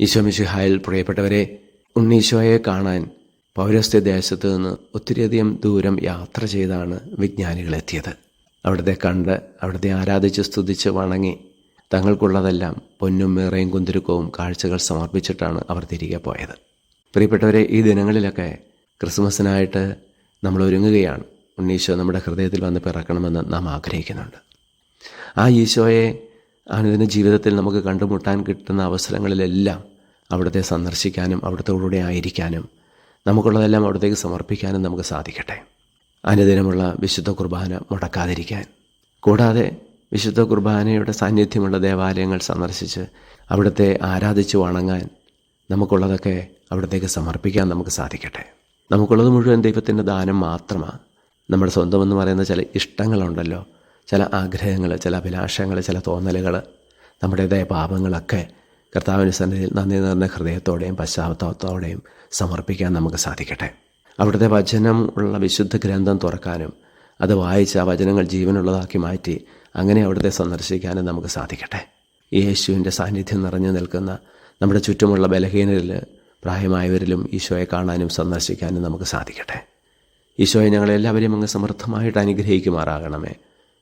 ഈശോമിശിഹായിൽ പ്രിയപ്പെട്ടവരെ ഉണ്ണീശോയെ കാണാൻ പൗരസ്ത്യ ദേശത്തു നിന്ന് ഒത്തിരിയധികം ദൂരം യാത്ര ചെയ്താണ് വിജ്ഞാനികളെത്തിയത്. അവിടുത്തെ കണ്ട് അവിടുത്തെ ആരാധിച്ച് സ്തുതിച്ച് വണങ്ങി തങ്ങൾക്കുള്ളതെല്ലാം പൊന്നും മേറയും കുന്തിരുക്കവും കാഴ്ചകൾ സമർപ്പിച്ചിട്ടാണ് അവർ തിരികെ പോയത്. പ്രിയപ്പെട്ടവരെ ഈ ദിനങ്ങളിലൊക്കെ ക്രിസ്മസിനായിട്ട് നമ്മൾ ഒരുങ്ങുകയാണ്. ഉണ്ണീശോ നമ്മുടെ ഹൃദയത്തിൽ വന്ന് പിറക്കണമെന്ന് നാം ആഗ്രഹിക്കുന്നുണ്ട്. ആ ഈശോയെ അനുദിന ജീവിതത്തിൽ നമുക്ക് കണ്ടുമുട്ടാൻ കിട്ടുന്ന അവസരങ്ങളിലെല്ലാം അവിടുത്തെ സന്ദർശിക്കാനും അവിടുത്തെ കൂടെ ആയിരിക്കാനും നമുക്കുള്ളതെല്ലാം അവിടത്തേക്ക് സമർപ്പിക്കാനും നമുക്ക് സാധിക്കട്ടെ. അനുദിനമുള്ള വിശുദ്ധ കുർബാന മുടക്കാതിരിക്കാൻ. കൂടാതെ വിശുദ്ധ കുർബാനയുടെ സാന്നിധ്യമുള്ള ദേവാലയങ്ങൾ സന്ദർശിച്ച് അവിടുത്തെ ആരാധിച്ചു വണങ്ങാൻ നമുക്കുള്ളതൊക്കെ അവിടത്തേക്ക് സമർപ്പിക്കാൻ നമുക്ക് സാധിക്കട്ടെ. നമുക്കുള്ളത് മുഴുവൻ ദൈവത്തിന്റെ ദാനം മാത്രമാണ്. നമ്മുടെ സ്വന്തമെന്ന് പറയുന്ന ചില ഇഷ്ടങ്ങളുണ്ടല്ലോ. ചില ആഗ്രഹങ്ങൾ ചില അഭിലാഷങ്ങൾ ചില തോന്നലുകൾ നമ്മുടേതായ പാപങ്ങളൊക്കെ കർത്താവിന്റെ സന്നിധിയിൽ നന്ദി നിറഞ്ഞ ഹൃദയത്തോടെയും പശ്ചാത്തലത്തോടെയും സമർപ്പിക്കാൻ നമുക്ക് സാധിക്കട്ടെ. അവിടുത്തെ വചനം ഉള്ള വിശുദ്ധ ഗ്രന്ഥം തുറക്കാനും അത് വായിച്ച് ആ വചനങ്ങൾ ജീവനുള്ളതാക്കി മാറ്റി അങ്ങനെ അവിടുത്തെ സന്ദർശിക്കാനും നമുക്ക് സാധിക്കട്ടെ. യേശുവിന്റെ സാന്നിധ്യം നിറഞ്ഞു നിൽക്കുന്ന നമ്മുടെ ചുറ്റുമുള്ള ബലഹീനരിൽ പ്രായമായവരിലും ഈശോയെ കാണാനും സന്ദർശിക്കാനും നമുക്ക് സാധിക്കട്ടെ. ഈശോയെ ഞങ്ങളെല്ലാവരെയും അങ്ങ് സമൃദ്ധമായിട്ട് അനുഗ്രഹിക്കുമാറാകണമേ.